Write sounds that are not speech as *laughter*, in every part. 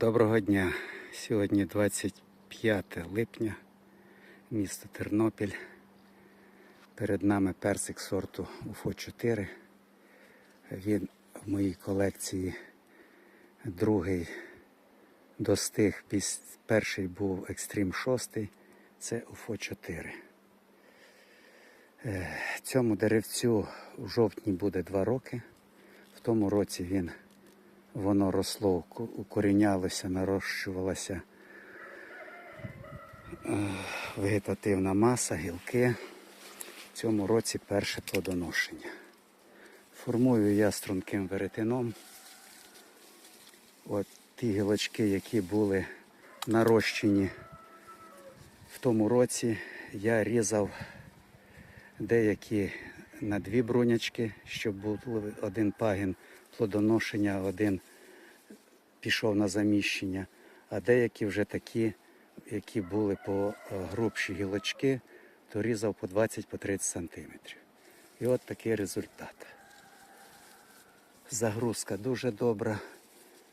Доброго дня. Сьогодні 25 липня, місто Тернопіль. Перед нами персик сорту УФО 4. Він в моїй колекції другий достиг. Перший був екстрім 6, це УФО 4. Е, Цьому деревцю в жовтні буде 2 роки. В тому році він воно росло, укорінялося, нарощувалася е, вегетативна маса, гілки. В цьому році перше плодоношення. Формую я струнким веретеном. От ті гілочки, які були нарощені в тому році, я різав деякі на дві брунячки, щоб був один пагін плодоношення, один пішов на заміщення, а деякі вже такі, які були по е, грубші гілочки, то різав по 20-30 сантиметрів. І от такий результат. Загрузка дуже добра.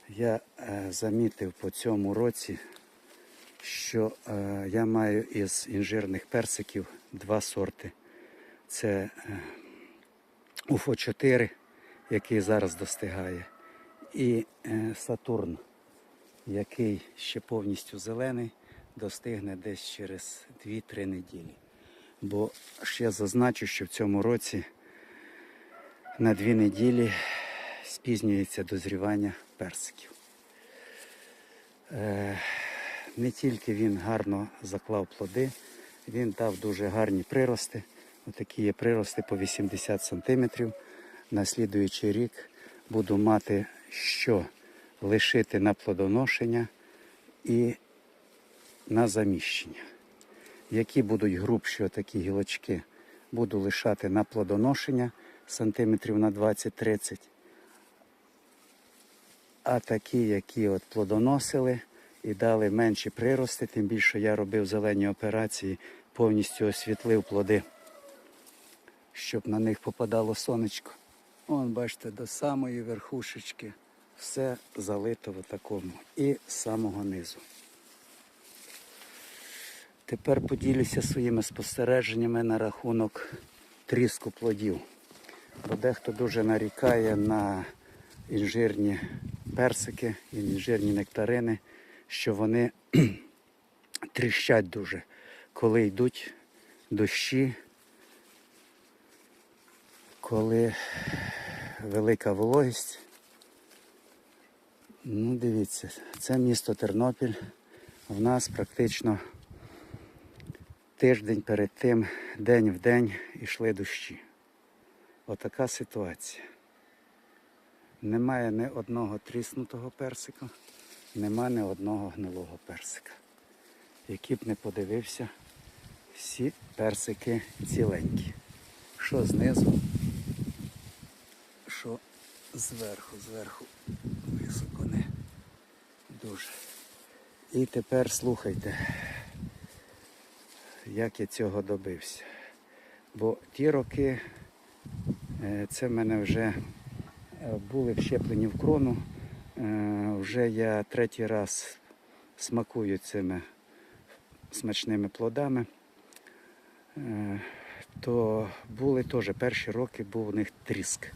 Я е, замітив по цьому році, що е, я маю із інжирних персиків два сорти. Це е, Уфо 4, який зараз достигає, і е, Сатурн, який ще повністю зелений, достигне десь через 2-3 неділі. Бо ще зазначу, що в цьому році на 2 неділі спізнюється дозрівання персиків. Е, не тільки він гарно заклав плоди, він дав дуже гарні прирости. Отакі є прирости по 80 см. На слідуючий рік буду мати що лишити на плодоношення і на заміщення. Які будуть грубші такі гілочки, буду лишати на плодоношення сантиметрів на 20-30. А такі, які от плодоносили і дали менші прирости, тим більше я робив зелені операції, повністю освітлив плоди, щоб на них попадало сонечко. Вон, бачите, до самої верхушечки все залито в такому і з самого низу. Тепер поділюся своїми спостереженнями на рахунок тріску плодів. Бо дехто дуже нарікає на інжирні персики, інжирні нектарини, що вони *clears throat* тріщать дуже, коли йдуть дощі, коли велика вологість. Ну, дивіться, це місто Тернопіль. В нас практично тиждень перед тим, день в день йшли дощі. Отака ситуація. Немає ні одного тріснутого персика, нема ні одного гнилого персика. Який б не подивився, всі персики ціленькі. Що знизу, зверху, зверху високо не дуже. І тепер слухайте, як я цього добився. Бо ті роки е, це в мене вже е, були вщеплені в крону. Е, Вже я третій раз смакую цими смачними плодами. То були теж перші роки, був у них тріск.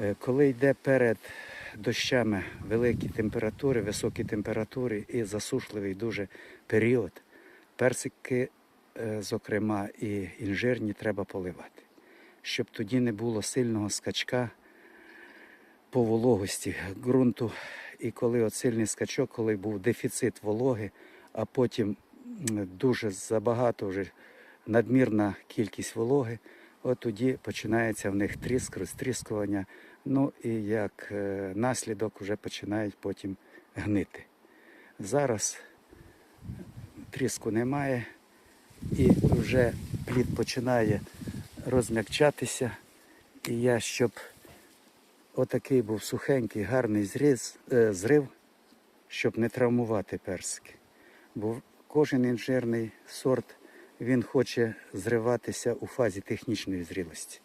Е, Коли йде перед дощами великі температури, високі температури і засушливий дуже період, персики, е, зокрема, і інжирні треба поливати, щоб тоді не було сильного скачка по вологості ґрунту. І коли от сильний скачок, коли був дефіцит вологи, а потім дуже забагато вже надмірна кількість вологи, от тоді починається в них тріск, розтріскування. Ну і як е, наслідок вже починають потім гнити. Зараз тріску немає і вже плід починає розм'якчатися. І я, щоб отакий був сухенький, гарний зріз, е, зрив, щоб не травмувати персики. Бо кожен інжирний сорт він хоче зриватися у фазі технічної зрілості.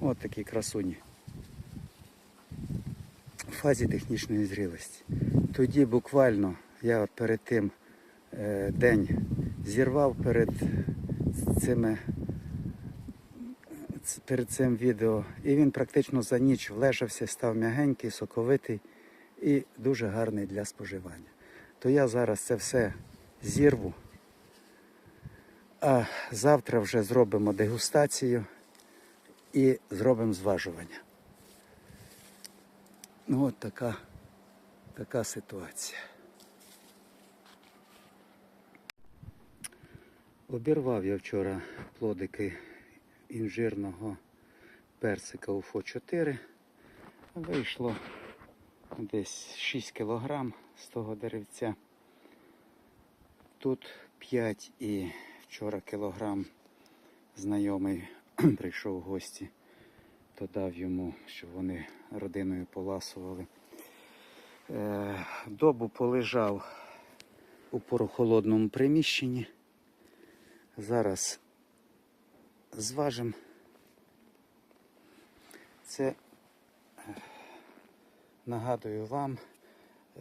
От такі красуні. Фазі технічної зрілості. Тоді буквально я перед тим е, день зірвав перед цими перед цим відео, і він практично за ніч влежався, став м'ягенький, соковитий і дуже гарний для споживання. То я зараз це все зірву, а завтра вже зробимо дегустацію і зробимо зважування. Ну от така, така ситуація. Обірвав я вчора плодики інжирного персика УФО 4. Вийшло десь 6 кілограм з того деревця. Тут 5 і вчора кілограм знайомий *clears throat* прийшов в гості, то дав йому, щоб вони родиною поласували. Е, Добу полежав у прохолодному приміщенні. Зараз зважимо. Це е, нагадую вам,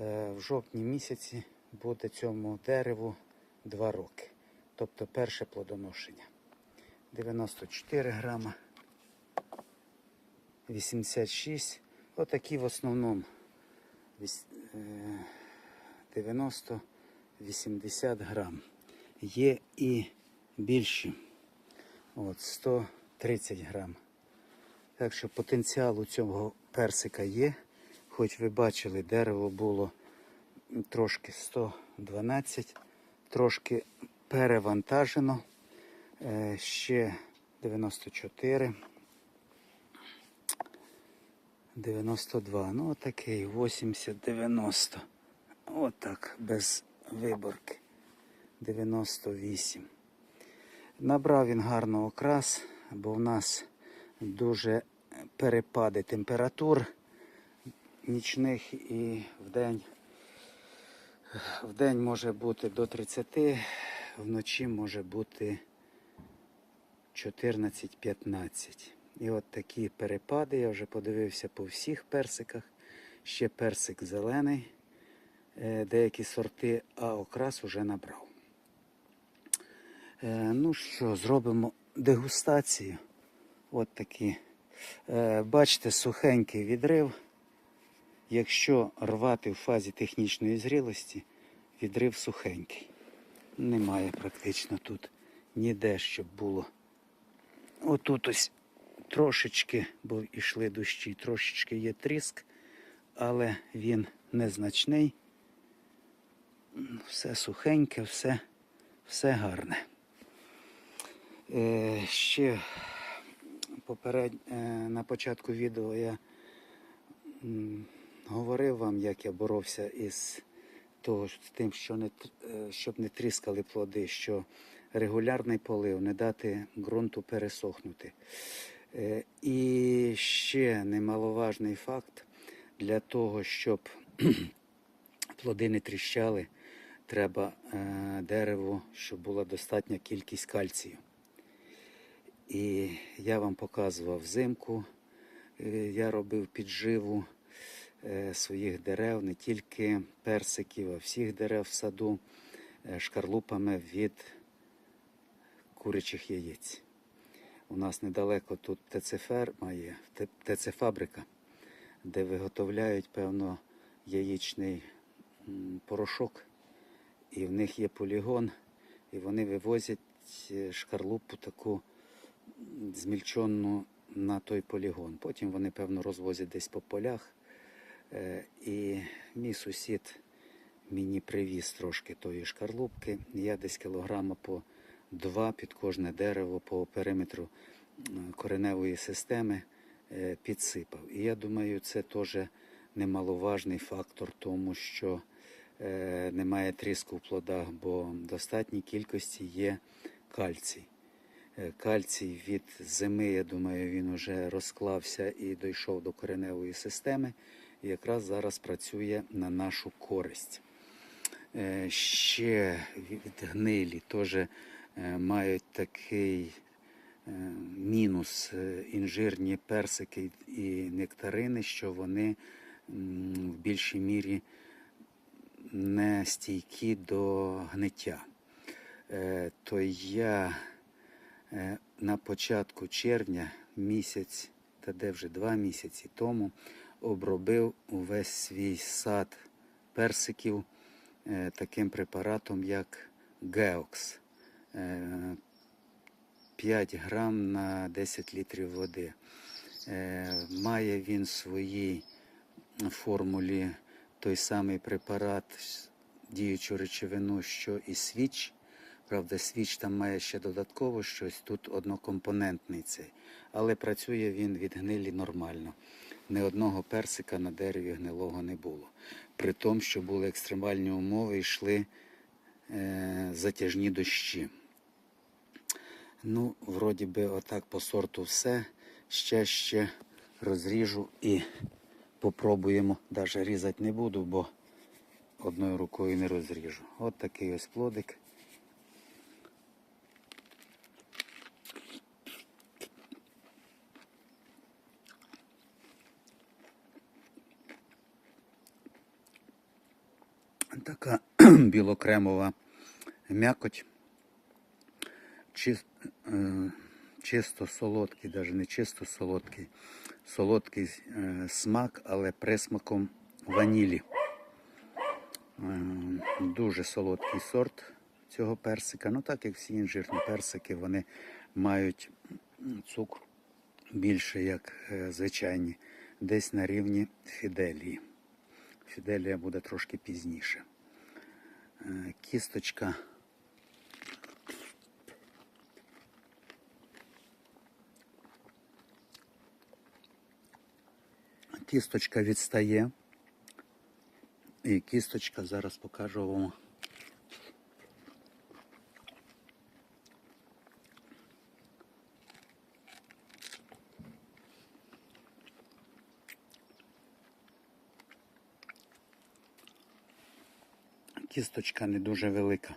е, в жовтні місяці буде цьому дереву 2 роки. Тобто перше плодоношення. 94 грама, 86. Отакі в основному. Е, 90-80 грам. Є і більші. От 130 грам. Так що потенціал у цього персика є. Хоч ви бачили, дерево було трошки 112, трошки перевантажено. Е, Ще 94. 92. Ну, отакий 80-90. Отак, без виборки. 98. Набрав він гарно окрас, бо в нас дуже перепади температур нічних і в день. В день може бути до 30, вночі може бути 14-15. І от такі перепади. Я вже подивився по всіх персиках. Ще персик зелений, е, деякі сорти, а окрас уже набрав. Е, Ну що, зробимо дегустацію. От такі. Е, Бачите, сухенький відрив. Якщо рвати в фазі технічної зрілості, відрив сухенький. Немає практично тут ніде, щоб було. Отут ось трошечки, бо йшли дощі, трошечки є тріск, але він незначний. Все сухеньке, все, все гарне. Е, ще поперед, е, на початку відео я м, говорив вам, як я боровся із того, з тим, що не, е, щоб не тріскали плоди, що регулярний полив, не дати ґрунту пересохнути. Е, І ще немаловажний факт для того, щоб *clears throat* плоди не тріщали, треба е, дереву, щоб була достатня кількість кальцію. І я вам показував взимку, е, я робив підживу своїх дерев, не тільки персиків, а всіх дерев в саду шкарлупами від курячих яєць. У нас недалеко тут ТЦФерма є, ТЦ-фабрика, де виготовляють, певно, яєчний порошок. І в них є полігон, і вони вивозять е, шкарлупу таку змільчену на той полігон. Потім вони, певно, розвозять десь по полях. Е, І мій сусід мені привіз трошки тої шкарлупки. Я десь кілограма по два під кожне дерево по периметру кореневої системи е, підсипав. І я думаю, це теж немаловажний фактор, тому що е, немає тріску в плодах, бо в достатній кількості є кальцій. Е, Кальцій від зими, я думаю, він вже розклався і дійшов до кореневої системи. І якраз зараз працює на нашу користь. Е, Ще від гнилі теж е, мають такий е, мінус е, інжирні персики і нектарини, що вони в більшій мірі не стійкі до гниття. Е, То я е, на початку червня місяць, та де вже два місяці тому, обробив увесь свій сад персиків е, таким препаратом, як Геокс. Е, 5 грам на 10 літрів води. Е, Має він своїй формулі той самий препарат, діючу речовину, що і свіч. Правда, свіч там має ще додатково щось, тут однокомпонентний цей. Але працює він від гнилі нормально. Ні одного персика на дереві гнилого не було. При тому, що були екстремальні умови, йшли е, затяжні дощі. Ну, вроді би, отак по сорту все. Ще ще розріжу і попробуємо. Навіть різати не буду, бо одною рукою не розріжу. От такий ось плодик. Така *clears throat* білокремова м'якоть. Чисто солодкий, навіть не чисто солодкий, солодкий е, смак, але присмаком ванілі. Е, Дуже солодкий сорт цього персика. Ну так як всі інжирні персики, вони мають цукру більше, як е, звичайні, десь на рівні фіделії. Фіделія буде трошки пізніше. Е, Кісточка. Кісточка відстає. І кісточка зараз покажу вам. Кісточка не дуже велика.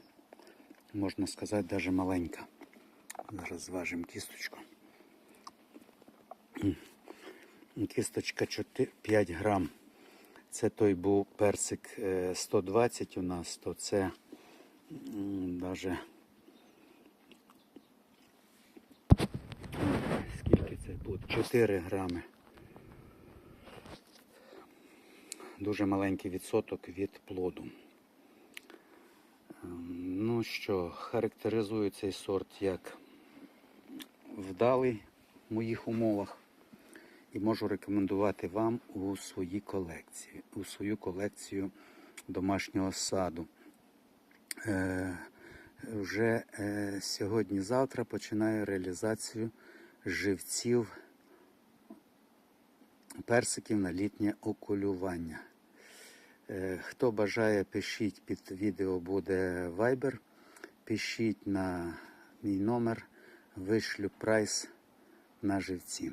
Можна сказати, навіть маленька. Зараз зважимо кісточку. Кісточка 4 5 грам. Це той був персик е, 120 у нас, то це навіть скільки це буде? 4 грами. Дуже маленький відсоток від плоду. Ем, Ну що, характеризую цей сорт як вдалий в моїх умовах і можу рекомендувати вам у своїй колекції, у свою колекцію домашнього саду. Е, вже е, сьогодні-завтра починаю реалізацію живців персиків на літнє окулювання. Е, Хто бажає, пишіть під відео буде Viber. Пишіть на мій номер, вишлю прайс на живці.